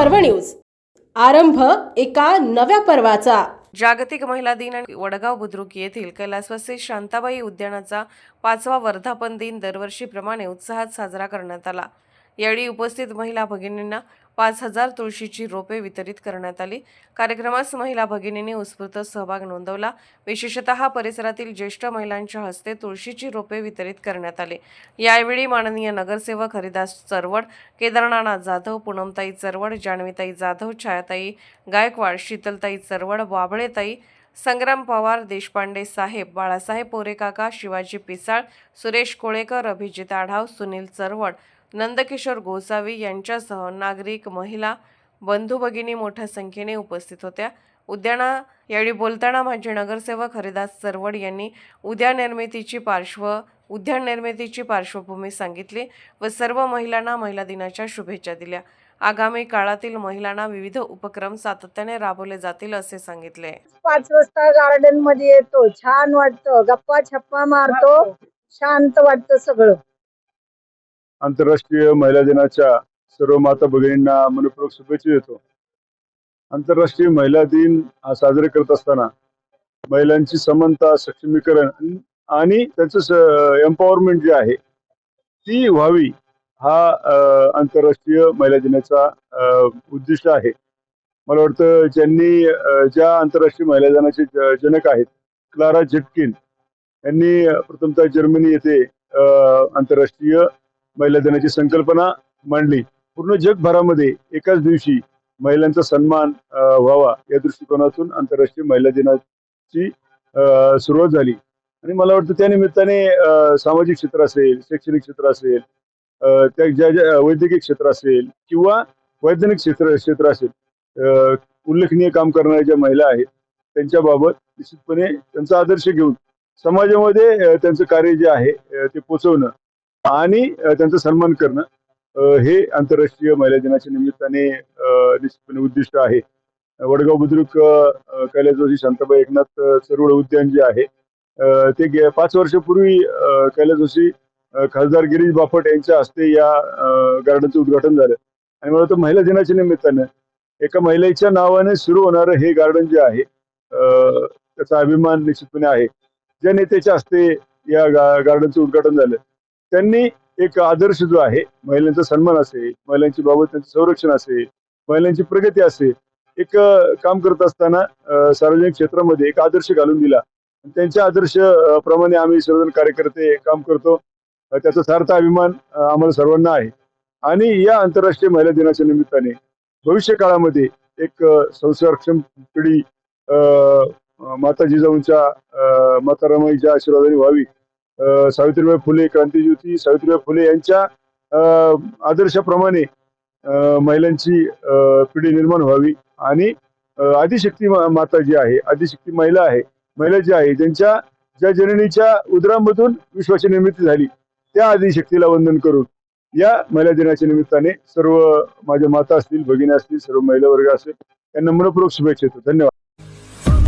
पर्व न्यूज. आरंभ एका नव्या पर्वाचा. जागतिक महिला दिन आणि वडगाव बुद्रुक येथील कैलासवासी शांताबाई उद्यानाचा पाचवा वर्धापन दिन दरवर्षीप्रमाणे उत्साहात साजरा करण्यात आला. यावेळी उपस्थित महिला भगिनींना पाच हजार तुळशीची रोपे वितरित करण्यात आली. कार्यक्रमास महिला भगिनींनी उत्स्फूर्त सहभाग नोंदवला. विशेषतः परिसरातील ज्येष्ठ महिलांच्या हस्ते तुळशीची रोपे वितरित करण्यात आले. यावेळी माननीय नगरसेवक हरिदास चरवड केदारनाथ जाधव पूनमताई चरवड जान्हवीताई जाधव छायाताई गायकवाड शीतलताई चरवड बाबळेताई संग्राम पवार देशपांडे साहेब बाळासाहेब पोरेकाका शिवाजी पिसाळ सुरेश कोळेकर अभिजित आढाव सुनील चरवड नंदकिशोर गोसावी यांच्यासह नागरिक महिला बंधू भगिनी मोठ्या संख्येने उपस्थित होत्या. उद्याना यावेळी बोलताना माजी नगरसेवक हरिदास सरवड यांनी उद्या निर्मितीची पार्श्व उद्यान निर्मितीची पार्श्वभूमी सांगितली व सर्व महिलांना महिला दिनाच्या शुभेच्छा दिल्या. आगामी काळातील महिलांना विविध उपक्रम सातत्याने राबवले जातील असे सांगितले. पाच वाजता गार्डनमध्ये येतो. छान वाटतं. गप्पा छप्पा मारतो. शांत वाटतं सगळं. आंतरराष्ट्रीय महिला दिनाच्या सर्व माता भगिनींना मनपूर्वक शुभेच्छा देतो. आंतरराष्ट्रीय महिला दिन हा साजरे करत असताना महिलांची समानता सक्षमीकरण आणि त्यांचं एम्पॉवरमेंट जे आहे ती व्हावी हा आंतरराष्ट्रीय महिला दिनाचा उद्दिष्ट आहे. मला वाटतं ज्यांनी ज्या आंतरराष्ट्रीय महिला दिनाचे जनक आहेत क्लारा झेटकिन यांनी प्रथमतः जर्मनी येथे आंतरराष्ट्रीय महिला दिनाची संकल्पना मांडली. पूर्ण जगभरामध्ये एकाच दिवशी महिलांचा सन्मान व्हावा या दृष्टिकोनातून आंतरराष्ट्रीय महिला दिनाची सुरुवात झाली. आणि मला वाटतं त्या निमित्ताने सामाजिक क्षेत्र असेल शैक्षणिक क्षेत्र असेल त्या ज्या ज्या वैद्यकीय क्षेत्र असेल किंवा वैज्ञानिक क्षेत्र क्षेत्र असेल उल्लेखनीय काम करणाऱ्या ज्या महिला आहेत त्यांच्याबाबत निश्चितपणे त्यांचा आदर्श घेऊन समाजामध्ये त्यांचं कार्य जे आहे ते पोचवणं आणि त्यांचा सन्मान करणं हे आंतरराष्ट्रीय महिला दिनाच्या निमित्ताने निश्चितपणे उद्दिष्ट आहे. वडगाव बुद्रुक अ, कैलास जोशी शांताबाई एकनाथ सरोड उद्यान जे आहे ते गे- पाच वर्षापूर्वी कैलास जोशी खासदार गिरीश बापट यांच्या हस्ते या गार्डनचं उद्घाटन झालं. आणि मला तर महिला दिनाच्या निमित्तानं एका महिलेच्या नावाने सुरू होणारं हे गार्डन जे आहे त्याचा अभिमान निश्चितपणे आहे. ज्या नेत्याच्या हस्ते या गा- गार्डनचं उद्घाटन झालं. त्यांनी एक आदर्श जो आहे महिलांचा सन्मान असेल महिलांची बाबत त्यांचं संरक्षण असेल महिलांची प्रगती असेल एक काम करत असताना सार्वजनिक क्षेत्रामध्ये एक आदर्श घालून दिला. त्यांच्या आदर्श प्रमाणे आम्ही सर्वजण कार्यकर्ते काम करतो. त्याचा सार्थ अभिमान आम्हाला सर्वांना आहे. आणि या आंतरराष्ट्रीय महिला दिनाच्या निमित्ताने भविष्य काळामध्ये एक अ, संस्कारक्षम पिढी माता जिजाऊंच्या माता रमाईच्या आशीर्वादाने व्हावी. सावित्रीबाई फुले क्रांतीज्योती सावित्रीबाई फुले यांच्या आदर्शाप्रमाणे महिलांची पिढी निर्माण व्हावी. आणि आदिशक्ती मा- माता जी आहे आदिशक्ती महिला आहे महिला जी आहे ज्यांच्या ज्या जननीच्या उदरामधून विश्वाची निर्मिती झाली त्या आदिशक्तीला वंदन करून या महिला दिनाच्या निमित्ताने सर्व माझ्या माता असतील भगिनी असतील सर्व महिला वर्ग असेल त्यांना मनपूर्वक शुभेच्छा देतो. धन्यवाद.